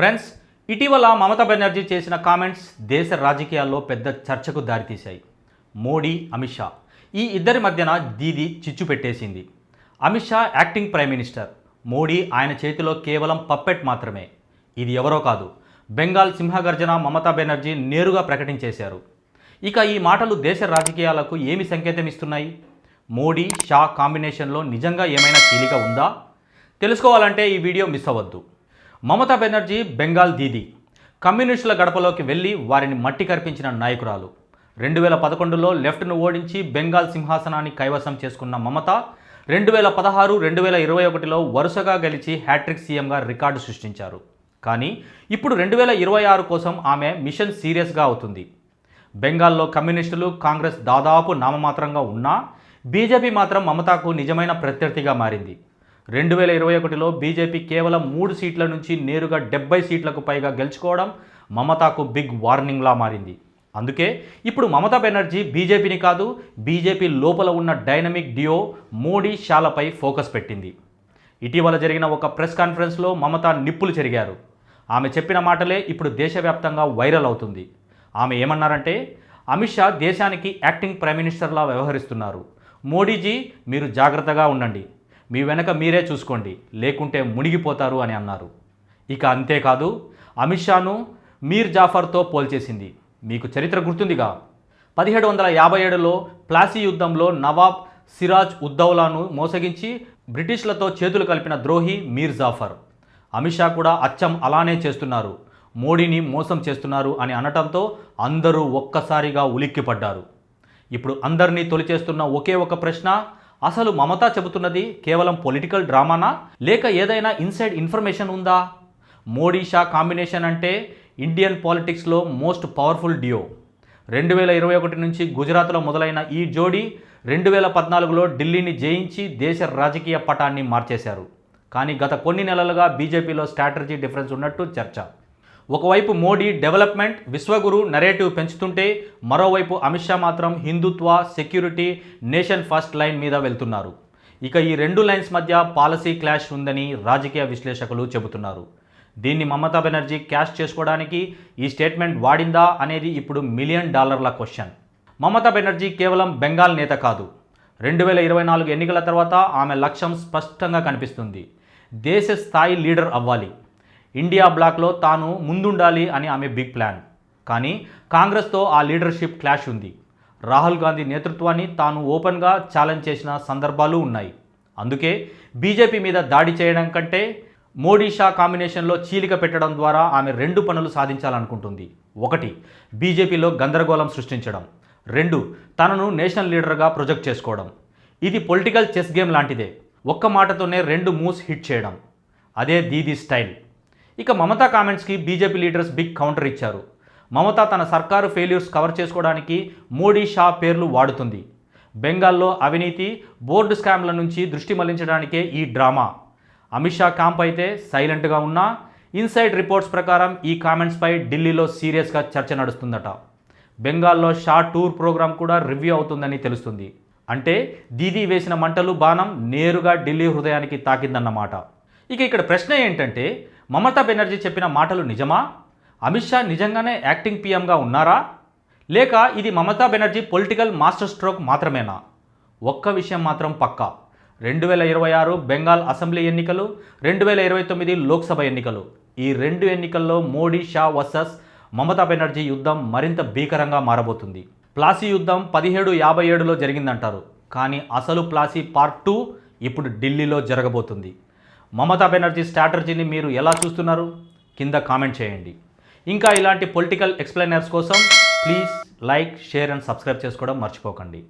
Friends ఇటీవల మమతా బెనర్జీ చేసిన comments దేశ రాజకీయాల్లో పెద్ద చర్చకు దారితీశాయి. మోడీ అమిత్ షా. ఈ ఇద్దరి మధ్యన దీది చిచ్చు పెట్టేసింది. Amit Shah acting prime minister. Modi ఆయన చేతిలో కేవలం పప్పెట్ మాత్రమే. ఇది ఎవరో కాదు. బెంగాల్ సింహగర్జన మమతా బెనర్జీ నేరుగా ప్రకటించేశారు. ఇక ఈ మాటలు దేశ రాజకీయాలకు ఏమి సంకేతం ఇస్తున్నాయి? మోడీ షా కాంబినేషన్లో నిజంగా ఏమైనా కీలిక ఉందా? తెలుసుకోవాలంటే ఈ వీడియో మిస్ అవ్వద్దు. మమతా బెనర్జీ బెంగాల్ దీది. కమ్యూనిస్టుల గడపలోకి వెళ్ళి వారిని మట్టి కరిపించిన నాయకురాలు. రెండు వేల పదకొండులో లెఫ్ట్ను ఓడించి బెంగాల్ సింహాసనాన్ని కైవసం చేసుకున్న మమత రెండు వేల పదహారు రెండు వేల ఇరవై ఒకటిలో వరుసగా గెలిచి హ్యాట్రిక్ సీఎంగా రికార్డు సృష్టించారు. కానీ ఇప్పుడు రెండు వేల ఇరవై ఆరు కోసం ఆమె మిషన్ సీరియస్గా అవుతుంది. బెంగాల్లో కమ్యూనిస్టులు కాంగ్రెస్ దాదాపు నామమాత్రంగా ఉన్నా బీజేపీ మాత్రం మమతాకు నిజమైన ప్రత్యర్థిగా మారింది. రెండు వేల ఇరవై ఒకటిలో బీజేపీ కేవలం మూడు సీట్ల నుంచి నేరుగా డెబ్బై సీట్లకు పైగా గెలుచుకోవడం మమతాకు బిగ్ వార్నింగ్లా మారింది. అందుకే ఇప్పుడు మమతా బెనర్జీ బీజేపీని కాదు బీజేపీ లోపల ఉన్న డైనమిక్ డియో మోడీ షాలపై ఫోకస్ పెట్టింది. ఇటీవల జరిగిన ఒక ప్రెస్ కాన్ఫరెన్స్లో మమత నిప్పులు చెరిగారు. ఆమె చెప్పిన మాటలే ఇప్పుడు దేశవ్యాప్తంగా వైరల్ అవుతుంది. ఆమె ఏమన్నారంటే అమిత్ షా దేశానికి యాక్టింగ్ ప్రైమ్ మినిస్టర్లా వ్యవహరిస్తున్నారు. మోడీజీ మీరు జాగ్రత్తగా ఉండండి. మీ వెనక మీరే చూసుకోండి లేకుంటే మునిగిపోతారు అని అన్నారు. ఇక అంతేకాదు అమిత్ షాను మీర్ జాఫర్తో పోల్చేసింది. మీకు చరిత్ర గుర్తుందిగా? పదిహేడు వందల యాభై ఏడులో ప్లాసీ యుద్ధంలో నవాబ్ సిరాజ్ ఉద్దౌలాను మోసగించి బ్రిటిష్లతో చేతులు కలిపిన ద్రోహి మీర్ జాఫర్. అమిత్ షా కూడా అచ్చం అలానే చేస్తున్నారు. మోడీని మోసం చేస్తున్నారు అని అనటంతో అందరూ ఒక్కసారిగా ఉలిక్కిపడ్డారు. ఇప్పుడు అందరినీ తొలిచేస్తున్న ఒకే ఒక ప్రశ్న అసలు మమత చెబుతున్నది కేవలం పొలిటికల్ డ్రామానా? లేక ఏదైనా ఇన్సైడ్ ఇన్ఫర్మేషన్ ఉందా? మోడీ షా కాంబినేషన్ అంటే ఇండియన్ పాలిటిక్స్లో మోస్ట్ పవర్ఫుల్ డియో. రెండు వేల ఇరవై ఒకటి నుంచి గుజరాత్లో మొదలైన ఈ జోడీ రెండు వేల పద్నాలుగులో ఢిల్లీని జయించి దేశ రాజకీయ పటాన్ని మార్చేశారు. కానీ గత కొన్ని నెలలుగా బీజేపీలో స్ట్రాటజీ డిఫరెన్స్ ఉన్నట్టు చర్చ. ఒకవైపు మోడీ డెవలప్మెంట్ విశ్వగురు నెరేటివ్ పెంచుతుంటే మరోవైపు అమిత్ షా మాత్రం Hindutva security nation first line మీద వెళ్తున్నారు. ఇక ఈ రెండు లైన్స్ మధ్య పాలసీ క్లాష్ ఉందని రాజకీయ విశ్లేషకులు చెబుతున్నారు. దీన్ని మమతా బెనర్జీ క్యాష్ చేసుకోవడానికి ఈ స్టేట్మెంట్ వాడిందా అనేది ఇప్పుడు మిలియన్ డాలర్ల క్వశ్చన్. మమతా బెనర్జీ కేవలం బెంగాల్ నేత కాదు. రెండు వేల ఇరవై నాలుగు ఎన్నికల తర్వాత ఆమె లక్ష్యం స్పష్టంగా కనిపిస్తుంది. దేశ స్థాయి లీడర్ అవ్వాలి. ఇండియా బ్లాక్లో తాను ముందుండాలి అని ఆమె బిగ్ ప్లాన్. కానీ కాంగ్రెస్తో ఆ లీడర్షిప్ క్లాష్ ఉంది. రాహుల్ గాంధీ నేతృత్వాన్ని తాను ఓపెన్గా ఛాలెంజ్ చేసిన సందర్భాలు ఉన్నాయి. అందుకే బీజేపీ మీద దాడి చేయడం కంటే మోడీ షా కాంబినేషన్లో చీలిక పెట్టడం ద్వారా ఆమె రెండు పనులు సాధించాలనుకుంటుంది. ఒకటి బీజేపీలో గందరగోళం సృష్టించడం. రెండు తనను నేషనల్ లీడర్గా ప్రొజెక్ట్ చేసుకోవడం. ఇది పొలిటికల్ చెస్ గేమ్ లాంటిదే. ఒక్క మాటతోనే రెండు మూవ్స్ హిట్ చేయడం. అదే దీది స్టైల్. ఇక మమతా కామెంట్స్కి బీజేపీ లీడర్స్ బిగ్ కౌంటర్ ఇచ్చారు. మమత తన సర్కారు ఫెయిల్యూర్స్ కవర్ చేసుకోవడానికి మోడీ షా పేర్లు వాడుతుంది. బెంగాల్లో అవినీతి బోర్డు స్కామ్ల నుంచి దృష్టి మళ్ళించడానికే ఈ డ్రామా. అమిత్ షా క్యాంప్ అయితే సైలెంట్గా ఉన్నా ఇన్సైడ్ రిపోర్ట్స్ ప్రకారం ఈ కామెంట్స్పై ఢిల్లీలో సీరియస్గా చర్చ నడుస్తుందట. బెంగాల్లో షా టూర్ ప్రోగ్రాం కూడా రివ్యూ అవుతుందని తెలుస్తుంది. అంటే దీదీ వేసిన మంటలు బాణం నేరుగా ఢిల్లీ హృదయానికి తాకిందన్నమాట. ఇక ఇక్కడ ప్రశ్న ఏంటంటే మమతా బెనర్జీ చెప్పిన మాటలు నిజమా? అమిత్ షా నిజంగానే యాక్టింగ్ పీఎంగా ఉన్నారా? లేక ఇది Mamata Banerjee political master stroke మాత్రమేనా? ఒక్క విషయం మాత్రం పక్కా. రెండు వేల ఇరవై ఆరు బెంగాల్ అసెంబ్లీ ఎన్నికలు రెండు వేల ఇరవై తొమ్మిది లోక్సభ ఎన్నికలు. ఈ రెండు ఎన్నికల్లో మోడీ షా వర్సెస్ మమతా బెనర్జీ యుద్ధం మరింత భీకరంగా మారబోతుంది. ప్లాసీ యుద్ధం పదిహేడు యాభై ఏడులో జరిగిందంటారు. కానీ అసలు ప్లాసీ పార్ట్ టూ ఇప్పుడు ఢిల్లీలో జరగబోతుంది. మమతా బెనర్జీ స్ట్రాటజీని మీరు ఎలా చూస్తున్నారు? కింద కామెంట్ చేయండి. ఇంకా ఇలాంటి పొలిటికల్ ఎక్స్ప్లెయినర్స్ కోసం please like share and subscribe చేసుకోవడం మర్చిపోకండి.